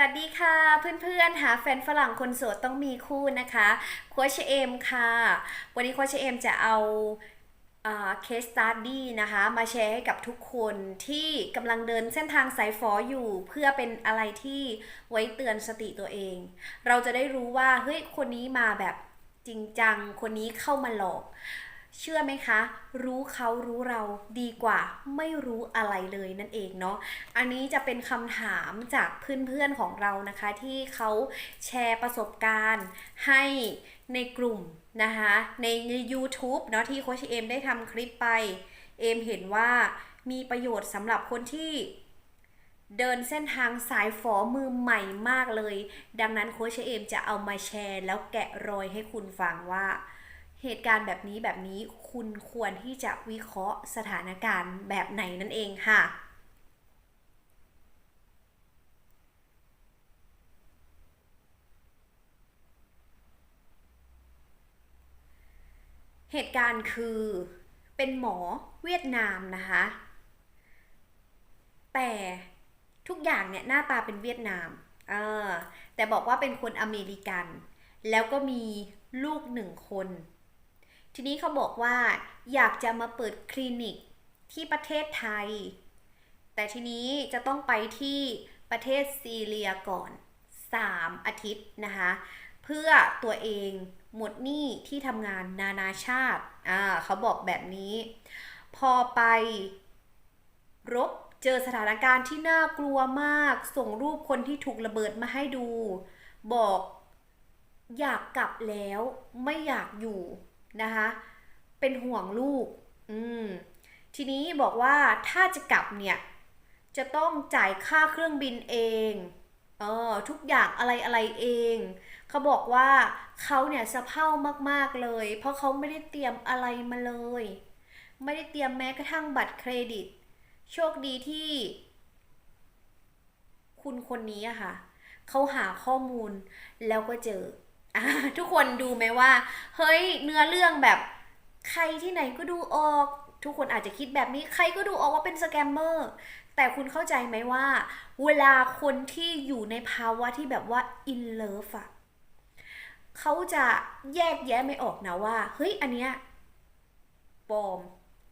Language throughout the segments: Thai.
วัสดีค่ะเพื่อนๆหาแฟนฝรั่งคนโสดต้องมีคู่นะคะโคชเอมค่ะ วันนี้โคชเอมจะเอาเคสตัดดี้นะคะมาแชร์ให้กับทุกคนที่กำลังเดินเส้นทางสายฝออยู่เพื่อเป็นอะไรที่ไว้เตือนสติตัวเอง เราจะได้รู้ว่าเฮ้ยคนนี้มาแบบจริงจัง คนนี้เข้ามาหลอก เชื่อไหมคะ รู้เขารู้เราดีกว่าไม่รู้อะไรเลยนั่นเองเนาะอันนี้จะเป็นคำถามจากเพื่อนๆของเรานะคะ ที่เขาแชร์ประสบการณ์ให้ในกลุ่มนะคะในใน YouTube เนาะที่โคชเอมได้ทำคลิปไป เอมเห็นว่ามีประโยชน์สำหรับคนที่เดินเส้นทางสายฝอมือใหม่มากเลย ดังนั้นโคชเอมจะเอามาแชร์ แล้วแกะรอยให้คุณฟังว่า เหตุการณ์แบบนี้แบบนี้คุณควรที่จะวิเคราะห์สถานการณ์แบบไหนนั่นเองค่ะ เหตุการณ์คือเป็นหมอเวียดนามนะคะ แต่ทุกอย่างเนี่ยหน้าตาเป็นเวียดนามเออแต่บอกว่าเป็นคนอเมริกัน แล้วก็มีลูกหนึ่งคน ทีนี้เขาบอกว่าอยากจะมาเปิดคลินิกที่ประเทศไทย แต่ทีนี้จะต้องไปที่ประเทศซีเรียก่อน 3 อาทิตย์นะคะ เพื่อตัวเองหมดหนี้ที่ทำงานนานาชาติอ่าเขาบอกแบบนี้ พอไปรบเจอสถานการณ์ที่น่ากลัวมาก ส่งรูปคนที่ถูกระเบิดมาให้ดู บอกอยากกลับแล้วไม่อยากอยู่ นะคะ เป็นห่วงลูก อืม ทีนี้บอกว่าถ้าจะกลับเนี่ย จะต้องจ่ายค่าเครื่องบินเอง เออ ทุกอย่างอะไรอะไรเอง เขาบอกว่าเขาเนี่ยสะเพร่ามากๆเลย เพราะเขาไม่ได้เตรียมอะไรมาเลย ไม่ได้เตรียมแม้กระทั่งบัตรเครดิต โชคดีที่ คุณคนนี้อะค่ะเขาหาข้อมูลแล้วก็เจอ ทุกคนดูไหมว่า เฮ้ยเนื้อเรื่องแบบใครที่ไหนก็ดูออก ทุกคนอาจจะคิดแบบนี้ใครก็ดูออกว่าเป็นสแกมเมอร์แต่คุณเข้าใจไหมว่า เวลาคนที่อยู่ในภาวะที่แบบว่า in love อะเขาจะแยกแยะไม่ออกนะว่า เฮ้ยอันเนี้ยปลอม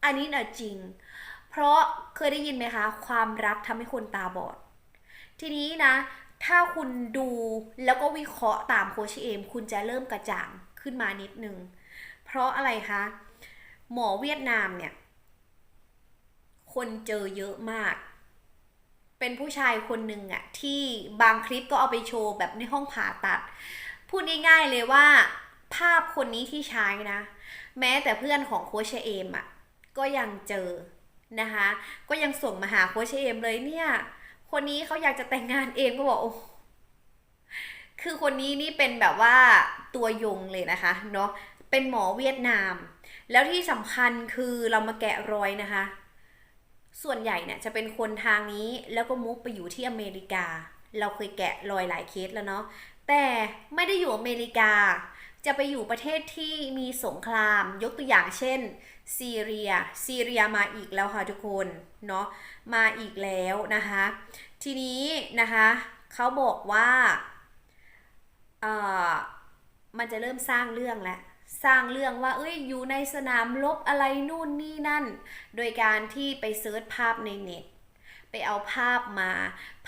อันนี้น่ะจริง เพราะเคยได้ยินไหมคะ ความรักทำให้คนตาบอด ทีนี้นะ ถ้าคุณดูแล้วก็วิเคราะห์ตามโคชเอม คุณจะเริ่มกระจ่างขึ้นมานิดนึง เพราะอะไรคะ หมอเวียดนามเนี่ย คนเจอเยอะมาก เป็นผู้ชายคนหนึ่งอะที่บางคลิปก็เอาไปโชว์แบบในห้องผ่าตัด พูดง่ายๆเลยว่า ภาพคนนี้ที่ใช้นะ แม้แต่เพื่อนของโคชเอมอะก็ยังเจอนะคะ ก็ยังส่งมาหาโคชเอมเลยเนี่ย คนนี้เขาอยากจะแต่งงานเองก็บอกโอ้คือคนนี้นี่เป็นแบบว่าตัวยงเลยนะคะเนาะเป็นหมอเวียดนาม แล้วที่สำคัญคือเรามาแกะรอยนะคะ ส่วนใหญ่เนี่ยจะเป็นคนทางนี้แล้วก็มุกไปอยู่ที่อเมริกา เราเคยแกะรอยหลายเคสแล้วเนาะแต่ไม่ได้อยู่อเมริกา จะไปอยู่ประเทศที่มีสงคราม ยกตัวอย่างเช่นซีเรีย ซีเรียมาอีกแล้วค่ะทุกคนเนาะมาอีกแล้วนะคะ ทีนี้นะคะเขาบอกว่าเอ่อมันจะเริ่มสร้างเรื่องแล้วสร้างเรื่องว่าเอ้ยอยู่ในสนามรบอะไรนู่นนี่นั่น โดยการที่ไปเซิร์ชภาพในเน็ตไปเอาภาพมา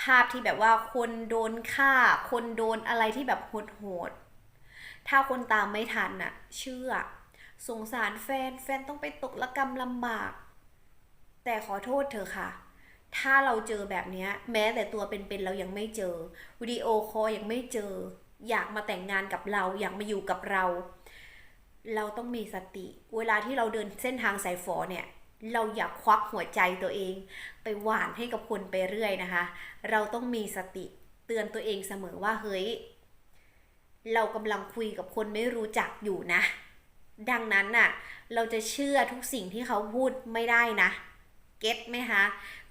ภาพที่แบบว่าคนโดนฆ่า คนโดนอะไรที่แบบโหดๆ ถ้าคนตามไม่ทันน่ะ เชื่อ สงสารแฟนแฟนต้องไปตกละกรรมลำบาก แต่ขอโทษเธอะค่ะ ถ้าเราเจอแบบเนี้ยแม้แต่ตัวเป็นๆเรายังไม่เจอ วิดีโอคอลยังไม่เจอ อยากมาแต่งงานกับเราอยากมาอยู่กับเรา เราต้องมีสติ เวลาที่เราเดินเส้นทางสายฝอเนี่ยเราอยากควักหัวใจตัวเอง ไปหวานให้กับคนไปเรื่อยนะคะ เราต้องมีสติเตือนตัวเองเสมอว่าเฮ้ย เรากำลังคุยกับคนไม่รู้จักอยู่นะ ดังนั้นน่ะ เราจะเชื่อทุกสิ่งที่เขาพูดไม่ได้นะ เก็ตไหมคะ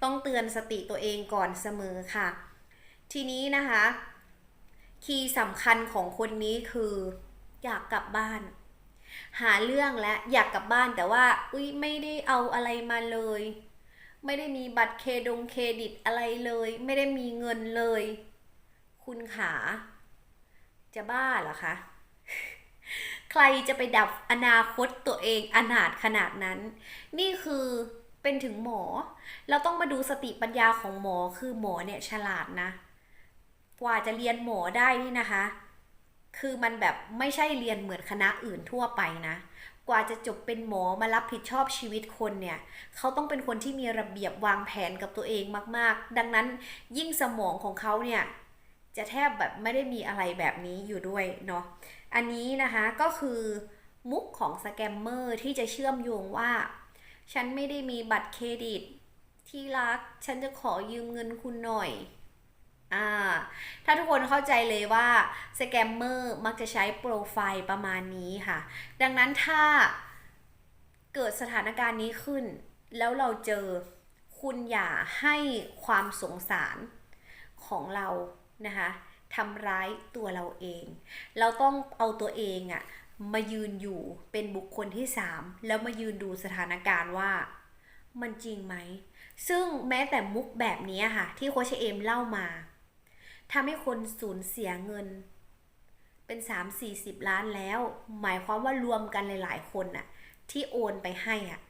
ต้องเตือนสติตัวเองก่อนเสมอค่ะ ทีนี้นะคะ คีย์สำคัญของคนนี้คือ อยากกลับบ้าน หาเรื่องและอยากกลับบ้านแต่ว่า อุ้ยไม่ได้เอาอะไรมาเลย ไม่ได้มีบัตรเครดงเครดิตอะไรเลย ไม่ได้มีเงินเลย คุณขา จะบ้าเหรอคะ ใครจะไปดับอนาคตตัวเองอนาถขนาดนั้น นี่คือเป็นถึงหมอ เราต้องมาดูสติปัญญาของหมอคือหมอเนี่ยฉลาดนะ กว่าจะเรียนหมอได้นี่นะคะ คือมันแบบไม่ใช่เรียนเหมือนคณะอื่นทั่วไปนะ กว่าจะจบเป็นหมอมารับผิดชอบชีวิตคนเนี่ยเขาต้องเป็นคนที่มีระเบียบวางแผนกับตัวเองมาก ๆ ดังนั้นยิ่งสมองของเขาเนี่ย จะแทบแบบไม่ได้มีอะไรแบบนี้อยู่ด้วยเนาะ อันนี้นะคะก็คือมุกของสแกมเมอร์ที่จะเชื่อมโยงว่า ฉันไม่ได้มีบัตรเครดิตที่รัก ฉันจะขอยืมเงินคุณหน่อยอ่าถ้าทุกคนเข้าใจเลยว่าสแกมเมอร์มักจะใช้โปรไฟล์ประมาณนี้ค่ะ ดังนั้นถ้าเกิดสถานการณ์นี้ขึ้น แล้วเราเจอคุณอย่าให้ความสงสารของเรา นะคะทำร้ายตัวเราเอง เราต้องเอาตัวเองอะมายืนอยู่เป็นบุคคลที่สามแล้วมายืนดูสถานการณ์ว่า มันจริงไหม ซึ่งแม้แต่มุกแบบนี้ค่ะ ที่โคชเอมเล่ามาทำให้คนสูญเสียเงิน เป็น 3-40 ล้านแล้ว หมายความว่ารวมกันหลายๆ คนน่ะ ที่โอนไปให้อะ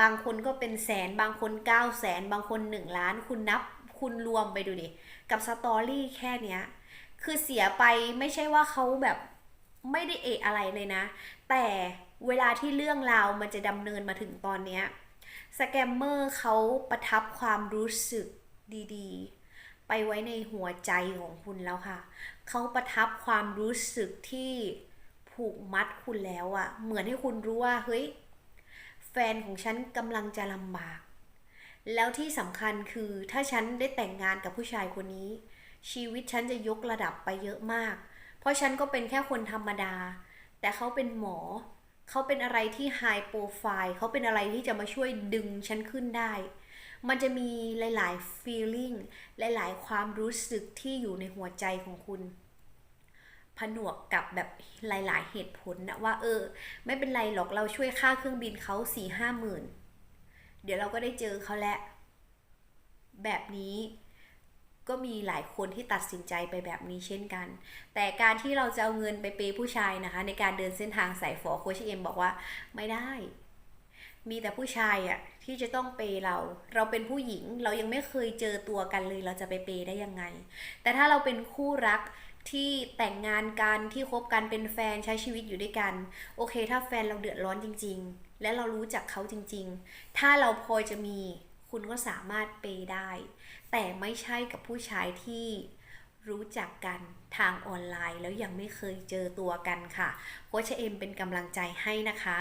บางคนก็เป็นแสน บางคน9 0 0แสน บางคน 1 ล้าน คุณนับ คุณรวมไปดูดิ กับสตอรี่แค่เนี้ย คือเสียไปไม่ใช่ว่าเขาแบบไม่ได้เอะอะไรเลยนะ แต่เวลาที่เรื่องราวมันจะดำเนินมาถึงตอนเนี้ยสแกมเมอร์เขาประทับความรู้สึกดีๆ ไปไว้ในหัวใจของคุณแล้วค่ะ เขาประทับความรู้สึกที่ผูกมัดคุณแล้วอะเหมือนให้คุณรู้ว่า เฮ้ย แฟนของฉันกำลังจะลำบาก แล้วที่สำคัญคือถ้าฉันได้แต่งงานกับผู้ชายคนนี้ ชีวิตฉันจะยกระดับไปเยอะมาก เพราะฉันก็เป็นแค่คนธรรมดา แต่เขาเป็นหมอ เขาเป็นอะไรที่ไฮโปรไฟล์เขาเป็นอะไรที่จะมาช่วยดึงฉันขึ้นได้ มันจะมีหลายๆ feeling หลายๆ ความรู้สึกที่อยู่ในหัวใจของคุณผนวกกับแบบหลาย ๆ เหตุผลนะว่าเออ ไม่เป็นไรหรอกเราช่วยค่าเครื่องบินเขาสี่ห้าหมื่น เดี๋ยวเราก็ได้เจอเขาแล้วแบบนี้ก็มีหลายคนที่ตัดสินใจไปแบบนี้เช่นกัน แต่การที่เราจะเอาเงินไปเปย์ผู้ชายนะคะ ในการเดินเส้นทางสายฝอโคชเอ็มบอกว่าไม่ได้ มีแต่ผู้ชายอะที่จะต้องเปย์เรา เราเป็นผู้หญิงเรายังไม่เคยเจอตัวกันเลย เราจะไปเปย์ได้ยังไง แต่ถ้าเราเป็นคู่รัก ที่แต่งงานกันที่คบกันเป็นแฟนใช้ชีวิตอยู่ด้วยกัน โอเค ถ้าแฟนเราเดือดร้อนจริง ๆ และเรารู้จักเขาจริง ๆ ถ้าเราพอจะมีคุณก็สามารถเปย์ได้ แต่ไม่ใช่กับผู้ชายที่รู้จักกันทางออนไลน์ แล้วยังไม่เคยเจอตัวกันค่ะโคชเอ็มเป็นกำลังใจให้นะคะ